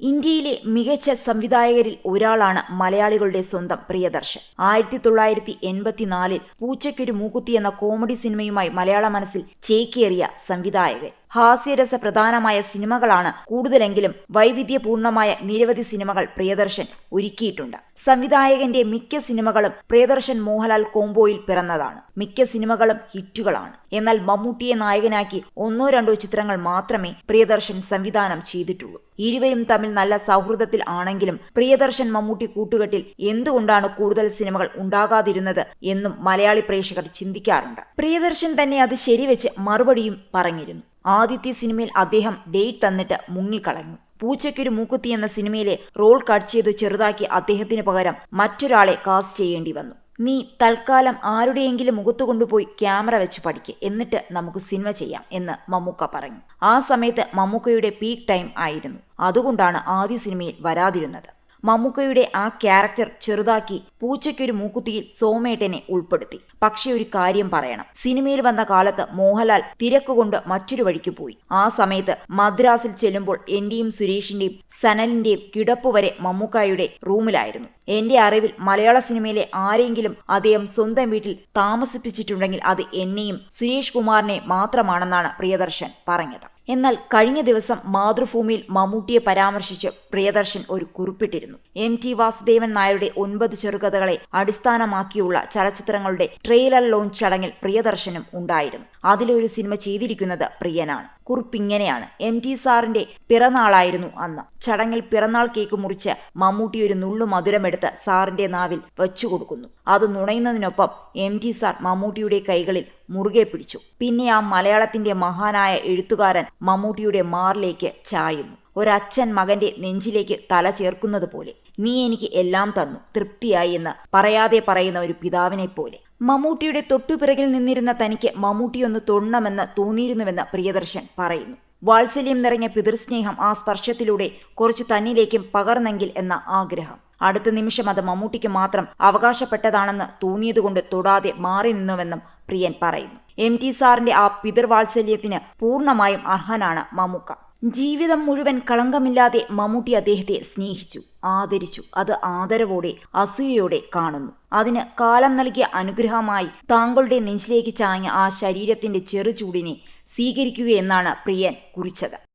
ഇന്ത്യയിലെ മികച്ച സംവിധായകരിൽ ഒരാളാണ് മലയാളികളുടെ സ്വന്തം പ്രിയദർശൻ. ആയിരത്തി തൊള്ളായിരത്തി എൺപത്തിനാലിൽ പൂച്ചയ്ക്കൊരു മൂക്കുത്തി എന്ന കോമഡി സിനിമയുമായി മലയാള മനസ്സിൽ ചേക്കേറിയ സംവിധായകൻ. ഹാസ്യരസ പ്രധാനമായ സിനിമകളാണ് കൂടുതലെങ്കിലും വൈവിധ്യപൂർണമായ നിരവധി സിനിമകൾ പ്രിയദർശൻ ഒരുക്കിയിട്ടുണ്ട്. സംവിധായകന്റെ മിക്ക സിനിമകളും പ്രിയദർശൻ മോഹൻലാൽ കോംബോയിൽ പിറന്നതാണ്. മിക്ക സിനിമകളും ഹിറ്റുകളാണ്. എന്നാൽ മമ്മൂട്ടിയെ നായകനാക്കി ഒന്നോ രണ്ടോ ചിത്രങ്ങൾ മാത്രമേ പ്രിയദർശൻ സംവിധാനം ചെയ്തിട്ടുള്ളൂ. ഇരുവരും തമ്മിൽ നല്ല സൗഹൃദത്തിൽ ആണെങ്കിലും പ്രിയദർശൻ മമ്മൂട്ടി കൂട്ടുകെട്ടിൽ എന്തുകൊണ്ടാണ് കൂടുതൽ സിനിമകൾ ഉണ്ടാകാതിരുന്നത് എന്നും മലയാളി പ്രേക്ഷകർ ചിന്തിക്കാറുണ്ട്. പ്രിയദർശൻ തന്നെ അത് ശരിവെച്ച് മറുപടിയും പറഞ്ഞിരുന്നു. ആദ്യത്തെ സിനിമയിൽ അദ്ദേഹം ഡേറ്റ് തന്നിട്ട് മുങ്ങിക്കളഞ്ഞു. പൂച്ചയ്ക്കൊരു മൂക്കുത്തി എന്ന സിനിമയിലെ റോൾ കട്ട് ചെയ്ത് ചെറുതാക്കി അദ്ദേഹത്തിന് പകരം മറ്റൊരാളെ കാസ്റ്റ് ചെയ്യേണ്ടി വന്നു. നീ തൽക്കാലം ആരുടെയെങ്കിലും മുഖത്ത് കൊണ്ടുപോയി ക്യാമറ വെച്ച് പഠിക്ക് എന്നിട്ട് നമുക്ക് സിനിമ ചെയ്യാം എന്ന് മമ്മൂക്ക പറഞ്ഞു. ആ സമയത്ത് മമ്മൂക്കയുടെ പീക്ക് ടൈം ആയിരുന്നു. അതുകൊണ്ടാണ് ആദ്യ സിനിമയിൽ വരാതിരുന്നത്. മമ്മൂക്കയുടെ ആ ക്യാരക്ടർ ചെറുതാക്കി പൂച്ചയ്ക്കൊരു മൂക്കുത്തിയിൽ സോമേട്ടനെ ഉൾപ്പെടുത്തി. പക്ഷേ ഒരു കാര്യം പറയണം. സിനിമയിൽ വന്ന കാലത്ത് മോഹൻലാൽ തിരക്കുകൊണ്ട് മറ്റൊരു വഴിക്ക് പോയി. ആ സമയത്ത് മദ്രാസിൽ ചെല്ലുമ്പോൾ എന്റെയും സുരേഷിന്റെയും സനലിന്റെയും കിടപ്പ് വരെ മമ്മൂക്കായുടെ റൂമിലായിരുന്നു. എന്റെ അറിവിൽ മലയാള സിനിമയിലെ ആരെങ്കിലും അദ്ദേഹം സ്വന്തം വീട്ടിൽ താമസിപ്പിച്ചിട്ടുണ്ടെങ്കിൽ അത് എന്നെയും സുരേഷ് കുമാറിനെ മാത്രമാണെന്നാണ് പ്രിയദർശൻ പറഞ്ഞത്. എന്നാൽ കഴിഞ്ഞ ദിവസം മാതൃഭൂമിയിൽ മമ്മൂട്ടിയെ പരാമർശിച്ച് പ്രിയദർശൻ ഒരു കുറിപ്പിട്ടിരുന്നു. എം ടി വാസുദേവൻ നായരുടെ ഒൻപത് ചെറുകഥകളെ അടിസ്ഥാനമാക്കിയുള്ള ചലച്ചിത്രങ്ങളുടെ ട്രെയിലർ ലോഞ്ച് ചടങ്ങിൽ പ്രിയദർശനും ഉണ്ടായിരുന്നു. അതിലൊരു സിനിമ ചെയ്തിരിക്കുന്നത് പ്രിയനാണ്. കുറിപ്പിങ്ങനെയാണ്. എം ടി സാറിന്റെ പിറന്നാളായിരുന്നു അന്ന്. ചടങ്ങിൽ പിറന്നാൾ കേക്ക് മുറിച്ച് മമ്മൂട്ടി ഒരു നുള്ളു മധുരമെടുത്ത് സാറിന്റെ നാവിൽ വെച്ചു കൊടുക്കുന്നു. അത് നുണയുന്നതിനൊപ്പം എം ടി സാർ മമ്മൂട്ടിയുടെ കൈകളിൽ മുറുകെ പിടിച്ചു. പിന്നെ ആ മലയാളത്തിന്റെ മഹാനായ എഴുത്തുകാരൻ മമ്മൂട്ടിയുടെ മാറിലേക്ക് ചായുന്നു. ഒരച്ഛൻ മകന്റെ നെഞ്ചിലേക്ക് തല ചേർക്കുന്നത് പോലെ നീ എനിക്ക് എല്ലാം തന്നു തൃപ്തിയായി എന്ന് പറയാതെ പറയുന്ന ഒരു പിതാവിനെ പോലെ മമ്മൂട്ടിയുടെ തൊട്ടുപിറകിൽ നിന്നിരുന്ന തനിക്ക് മമ്മൂട്ടിയൊന്ന് തൊണ്ണമെന്ന് തോന്നിയിരുന്നുവെന്ന് പ്രിയദർശൻ പറയുന്നു. വാത്സല്യം നിറഞ്ഞ പിതൃസ്നേഹം ആ സ്പർശത്തിലൂടെ കുറച്ച് തന്നിലേക്കും പകർന്നെങ്കിൽ എന്ന ആഗ്രഹം. അടുത്ത നിമിഷം അത് മമ്മൂട്ടിക്ക് മാത്രം അവകാശപ്പെട്ടതാണെന്ന് തോന്നിയതുകൊണ്ട് തൊടാതെ മാറി നിന്നുവെന്നും പ്രിയൻ പറയുന്നു. എം ടി സാറിന്റെ ആ പിതൃവാത്സല്യത്തിന് പൂർണമായും അർഹനാണ് മമ്മൂക്ക. ജീവിതം മുഴുവൻ കളങ്കമില്ലാതെ മമ്മൂട്ടി അദ്ദേഹത്തെ സ്നേഹിച്ചു ആദരിച്ചു. അത് ആദരവോടെ അസൂയയോടെ കാണുന്നു. അതിന് കാലം നൽകിയ അനുഗ്രഹമായി താങ്കളുടെ നെഞ്ചിലേക്ക് ചാഞ്ഞ ആ ശരീരത്തിന്റെ ചെറുചൂടിനെ സ്വീകരിക്കുകയെന്നാണ് പ്രിയൻ കുറിച്ചത്.